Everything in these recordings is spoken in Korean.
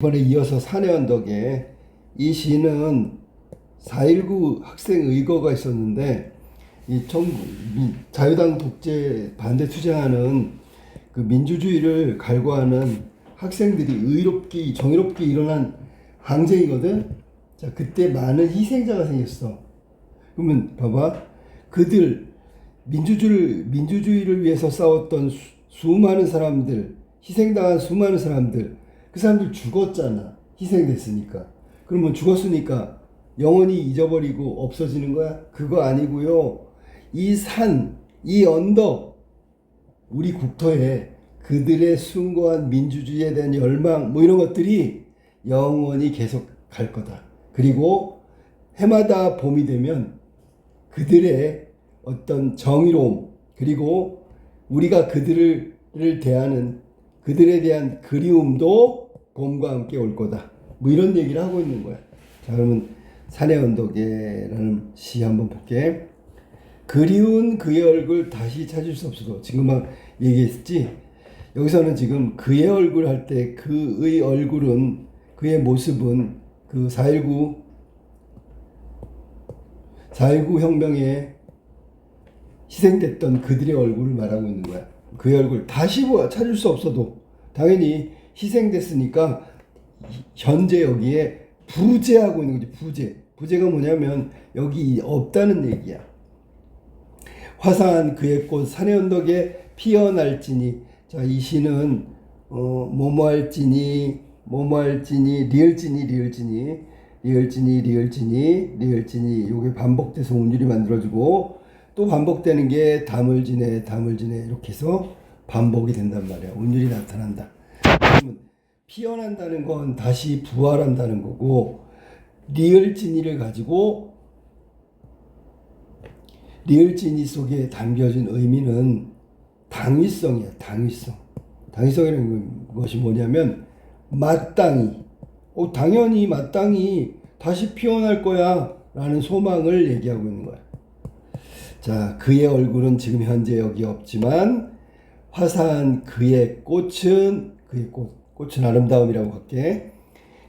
이번에 이어서 사내 언덕에 이 시는 4.19 학생 의거가 있었는데 이 정, 미- 자유당 독재 반대 투쟁하는 그 민주주의를 갈구하는 학생들이 의롭게 정의롭게 일어난 항쟁이거든. 자 그때 많은 희생자가 생겼어. 그러면 봐봐 그들 민주주의를 민주주의를 위해서 싸웠던 수, 수많은 사람들 희생당한 수많은 사람들 그 사람들 죽었잖아. 희생됐으니까. 그러면 죽었으니까 영원히 잊어버리고 없어지는 거야? 그거 아니고요. 이 산 이 언덕 우리 국토에 그들의 숭고한 민주주의에 대한 열망 뭐 이런 것들이 영원히 계속 갈 거다. 그리고 해마다 봄이 되면 그들의 어떤 정의로움 그리고 우리가 그들을 대하는 그들에 대한 그리움도 봄과 함께 올 거다. 뭐 이런 얘기를 하고 있는 거야. 자 그러면 산의 언덕에라는 시 한번 볼게. 그리운 그의 얼굴 다시 찾을 수 없어도 지금 막 얘기했지. 여기서는 지금 그의 얼굴 할 때 그의 얼굴은 그의 모습은 그 4.19 4.19 혁명에 희생됐던 그들의 얼굴을 말하고 있는 거야. 그의 얼굴 다시 보아 찾을 수 없어도 당연히 희생됐으니까 현재 여기에 부재하고 있는 거지 부재. 부재가 뭐냐면 여기 없다는 얘기야. 화사한 그의 꽃 산의 언덕에 피어날지니. 자 이 시는 어 뭐뭐할지니 뭐뭐할지니 리을지니 리을지니 리을지니 리을지니 리을지니. 요게 반복돼서 운율이 만들어지고 또 반복되는 게 다물지네 다물지네. 이렇게 해서 반복이 된단 말이야. 운율이 나타난다 피어난다는 건 다시 부활한다는 거고 리을지니를 가지고 리을지니 속에 담겨진 의미는 당위성이야, 당위성. 당위성이라는 것이 뭐냐면, 마땅히, 어, 당연히 마땅히 다시 피어날 거야. 라는 소망을 얘기하고 있는 거야. 자, 그의 얼굴은 지금 현재 여기 없지만, 화사한 그의 꽃은, 그의 꽃, 꽃은 아름다움이라고 할게.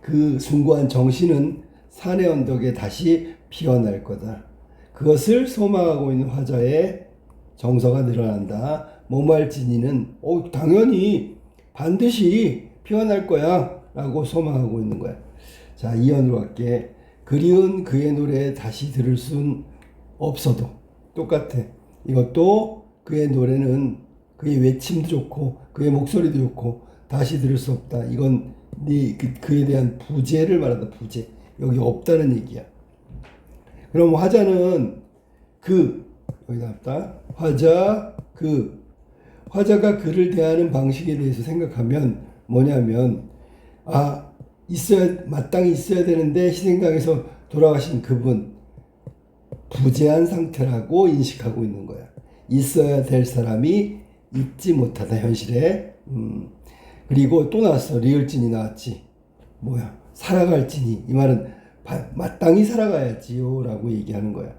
그 숭고한 정신은 산의 언덕에 다시 피어날 거다. 그것을 소망하고 있는 화자의 정서가 늘어난다. 모말 진이는 어, 당연히 반드시 피어날 거야 라고 소망하고 있는 거야. 자, 이연으로 할게. 그리운 그의 노래 다시 들을 순 없어도 똑같아. 이것도 그의 노래는 그의 외침도 좋고 그의 목소리도 좋고 다시 들을 수 없다. 이건 네 그, 그에 대한 부재를 말한다. 부재. 여기 없다는 얘기야. 그럼 화자는 그 여기 나왔다. 화자 그 화자가 그를 대하는 방식에 대해서 생각하면 뭐냐면 아 있어야 마땅히 있어야 되는데 희생당해서 돌아가신 그분 부재한 상태라고 인식하고 있는 거야. 있어야 될 사람이 있지 못하다 현실에. 음. 그리고 또 나왔어 리을진이 나왔지. 뭐야 살아갈지니 이 말은 바- 마땅히 살아가야지요 라고 얘기하는 거야.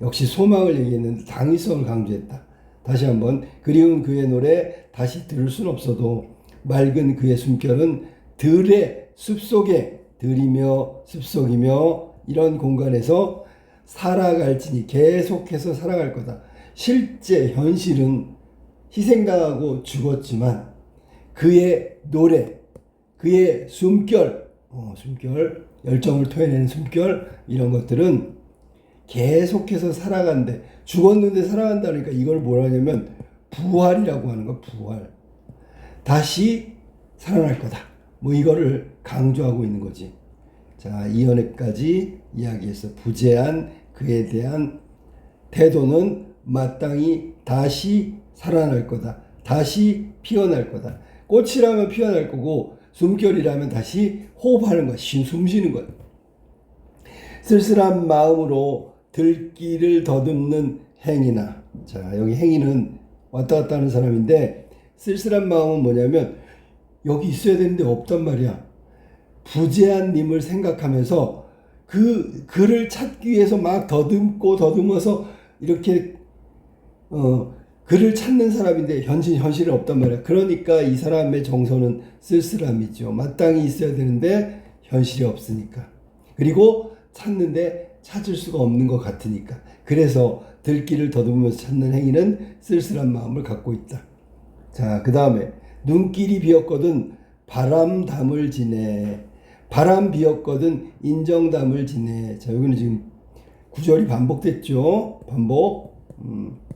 역시 소망을 얘기했는데 당위성을 강조했다. 다시 한번 그리운 그의 노래 다시 들을 순 없어도 맑은 그의 숨결은 들의 숲속에 들이며 숲속이며 이런 공간에서 살아갈지니 계속해서 살아갈 거다. 실제 현실은 희생당하고 죽었지만 그의 노래, 그의 숨결, 어, 숨결, 열정을 토해내는 숨결 이런 것들은 계속해서 살아간대. 죽었는데 살아간다니까 이걸 뭐라 하냐면 부활이라고 하는 거 부활. 다시 살아날 거다. 뭐 이거를 강조하고 있는 거지. 자, 이연에까지 이야기해서 부재한 그에 대한 태도는 마땅히 다시 살아날 거다. 다시 피어날 거다. 꽃이라면 피어날 거고 숨결이라면 다시 호흡하는 거야. 쉰- 숨 쉬는 거야. 쓸쓸한 마음으로 들기를 더듬는 행위나 자 여기 행위는 왔다 갔다 하는 사람인데 쓸쓸한 마음은 뭐냐면 여기 있어야 되는데 없단 말이야 부재한 님을 생각하면서 그 그를 찾기 위해서 막 더듬고 더듬어서 이렇게 어 그를 찾는 사람인데 현실 현실은 없단 말이야. 그러니까 이 사람의 정서는 쓸쓸함이죠. 마땅히 있어야 되는데 현실이 없으니까. 그리고 찾는데 찾을 수가 없는 것 같으니까. 그래서 들길을 더듬으면서 찾는 행위는 쓸쓸한 마음을 갖고 있다. 자, 그 다음에 눈길이 비었거든 바람담을 지내. 바람 비었거든 인정담을 지내. 자, 여기는 지금 구절이 반복됐죠. 반복. 음,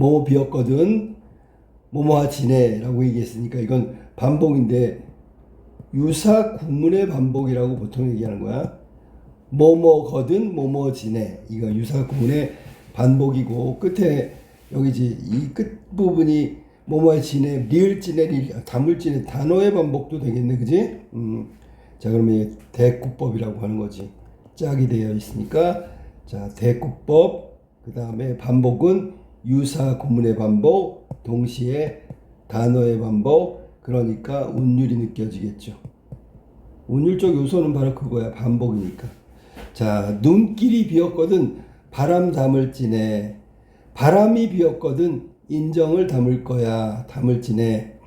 뭐 비었거든 뭐뭐하 지내라고 얘기했으니까 이건 반복인데 유사 구문의 반복이라고 보통 얘기하는 거야. 뭐뭐거든 뭐뭐 지내 이거 유사 구문의 반복이고 끝에 여기지 이 끝 부분이 뭐뭐 지내 리을 지내 리 담을 지내 단어의 반복도 되겠네 그지? 음. 자 그러면 이게 대꾸법이라고 하는 거지 짝이 되어 있으니까 자 대꾸법 그 다음에 반복은 유사 구문의 반복 동시에 단어의 반복 그러니까 운율이 느껴지겠죠. 운율적 요소는 바로 그거야 반복이니까. 자 눈길이 비었거든 바람 담을 지네 바람이 비었거든 인정을 담을 거야 담을 지네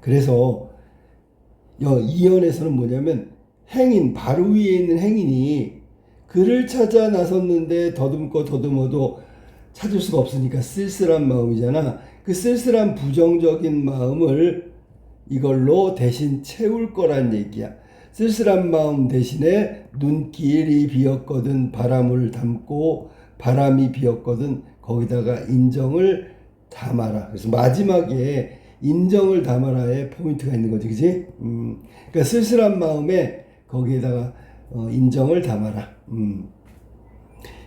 그래서 여- 이연에서는 뭐냐면 행인 바로 위에 있는 행인이 그를 찾아 나섰는데 더듬고 더듬어도 찾을 수가 없으니까 쓸쓸한 마음이잖아. 그 쓸쓸한 부정적인 마음을 이걸로 대신 채울 거란 얘기야. 쓸쓸한 마음 대신에 눈길이 비었거든 바람을 담고 바람이 비었거든 거기다가 인정을 담아라. 그래서 마지막에 인정을 담아라의 포인트가 있는 거지, 그지? 음, 그러니까 쓸쓸한 마음에 거기에다가 어, 인정을 담아라. 음.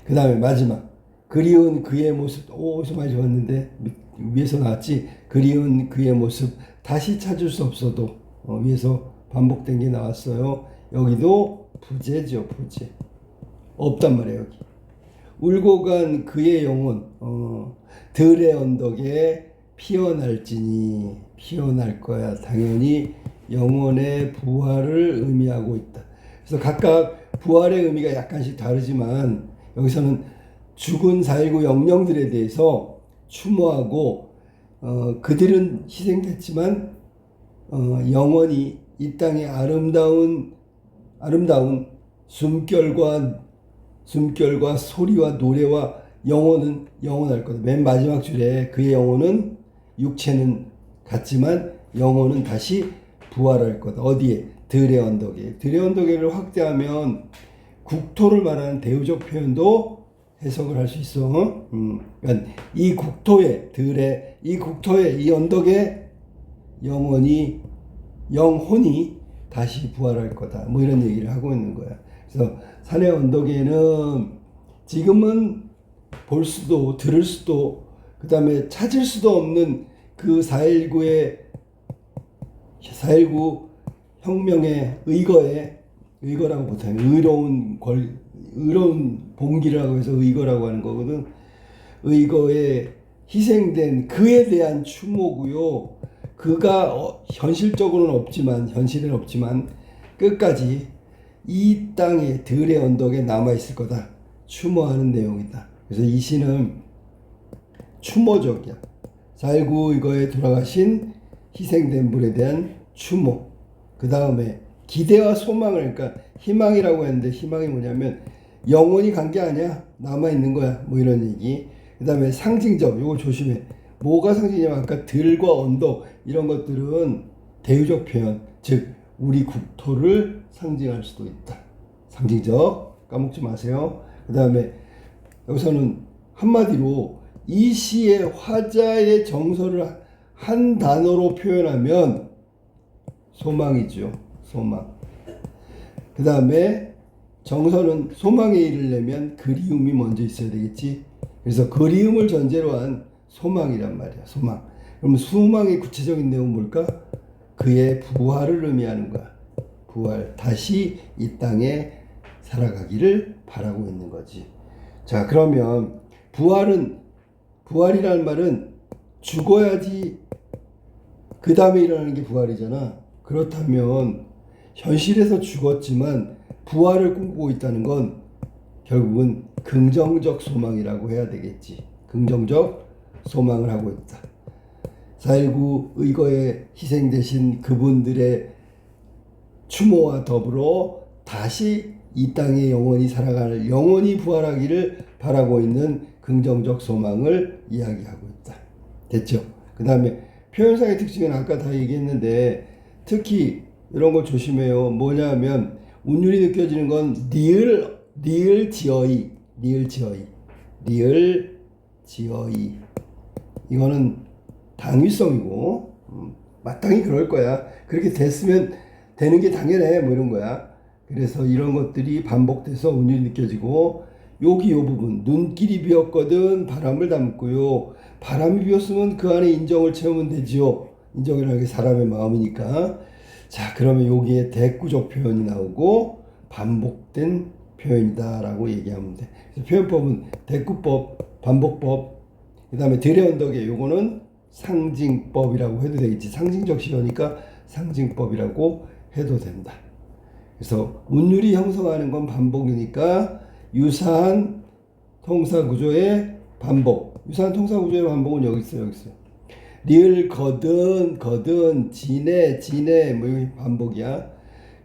그 다음에 마지막 그리운 그의 모습 오 어디서 많이 좋았는데 밑- 위에서 나왔지? 그리운 그의 모습 다시 찾을 수 없어도 어, 위에서 반복된 게 나왔어요. 여기도 부재죠 부재. 없단 말이에요 여기. 울고 간 그의 영혼 어, 들의 언덕에 피어날지니 피어날 거야. 당연히 영혼의 부활을 의미하고 있다. 그래서 각각 부활의 의미가 약간씩 다르지만 여기서는 죽은 4.19 영령들에 대해서 추모하고 어, 그들은 희생됐지만 어, 영원히 이 땅의 아름다운 아름다운 숨결과 숨결과 소리와 노래와 영혼은 영원할 거다. 맨 마지막 줄에 그의 영혼은 육체는 같지만 영혼은 다시 부활할 거다. 어디에? 들의 언덕에. 들의 언덕에를 확대하면 국토를 말하는 대우적 표현도 해석을 할 수 있어. 음, 그러니까 이 국토에 들의 이 국토에 이 언덕에 영혼이 영혼이 다시 부활할 거다. 뭐 이런 얘기를 하고 있는 거야. 그래서 산의 언덕에는 지금은 볼 수도 들을 수도 그다음에 찾을 수도 없는 그 4.19의 4.19 혁명의 의거에 의거라고 못하면 의로운 권 의로운 봉기라고 해서 의거라고 하는 거거든. 의거에 희생된 그에 대한 추모고요. 그가 어, 현실적으로는 없지만 현실은 없지만 끝까지 이 땅의 들의 언덕에 남아 있을 거다. 추모하는 내용이다. 그래서 이 시는 추모적이야. 4.19 이거에 돌아가신 희생된 분에 대한 추모. 그 다음에 기대와 소망을 그러니까 희망이라고 했는데 희망이 뭐냐면 영원히 간 게 아니야 남아 있는 거야 뭐 이런 얘기. 그 다음에 상징적 요거 조심해. 뭐가 상징이냐면 아까 들과 언덕 이런 것들은 대유적 표현 즉 우리 국토를 상징할 수도 있다. 상징적 까먹지 마세요. 그 다음에 여기서는 한마디로 이 시의 화자의 정서를 한 단어로 표현하면 소망이죠. 소망. 그 다음에 정서는 소망에 이르려면 그리움이 먼저 있어야 되겠지. 그래서 그리움을 전제로 한 소망이란 말이야. 소망. 그러면 소망의 구체적인 내용은 뭘까? 그의 부활을 의미하는 거야. 부활. 다시 이 땅에 살아가기를 바라고 있는 거지. 자, 그러면 부활은 부활이라는 말은 죽어야지 그 다음에 일어나는 게 부활이잖아. 그렇다면 현실에서 죽었지만 부활을 꿈꾸고 있다는 건 결국은 긍정적 소망이라고 해야 되겠지. 긍정적 소망을 하고 있다. 4.19 의거에 희생되신 그분들의 추모와 더불어 다시 이 땅에 영원히 살아갈 영원히 부활하기를 바라고 있는 긍정적 소망을 이야기하고 있다. 됐죠? 그 다음에 표현상의 특징은 아까 다 얘기했는데 특히 이런 거 조심해요. 뭐냐면 운율이 느껴지는 건 리을 리을 지어이 리을 지어이 리을 지어이 이거는 당위성이고 음, 마땅히 그럴 거야. 그렇게 됐으면 되는 게 당연해 뭐 이런 거야. 그래서 이런 것들이 반복돼서 운율이 느껴지고 여기 요 부분 눈길이 비었거든 바람을 담고요. 바람이 비었으면 그 안에 인정을 채우면 되지요. 인정이라는 게 사람의 마음이니까. 자 그러면 여기에 대구적 표현이 나오고 반복된 표현이다라고 얘기하면 돼. 그래서 표현법은 대구법, 반복법, 그 다음에 들의 언덕에 요거는 상징법이라고 해도 되겠지. 상징적 시어니까 상징법이라고 해도 된다. 그래서 운율이 형성하는 건 반복이니까 유사한 통사 구조의 반복. 유사한 통사 구조의 반복은 여기 있어요, 여기 있어요. 리을 거든 거든 지네 지네 뭐 반복이야.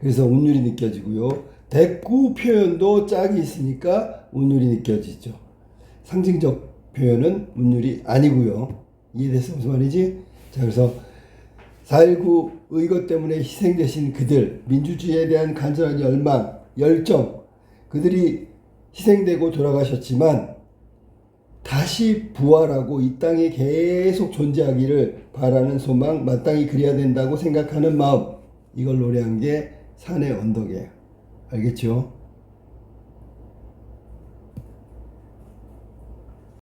그래서 운율이 느껴지고요. 대구 표현도 짝이 있으니까 운율이 느껴지죠. 상징적 표현은 운율이 아니고요. 이해됐어 무슨 말이지? 자 그래서 4.19 의거 때문에 희생되신 그들, 민주주의에 대한 간절한 열망, 열정, 그들이 희생되고 돌아가셨지만 다시 부활하고 이 땅에 계속 존재하기를 바라는 소망, 마땅히 그래야 된다고 생각하는 마음, 이걸 노래한 게 산의 언덕이에요. 알겠죠?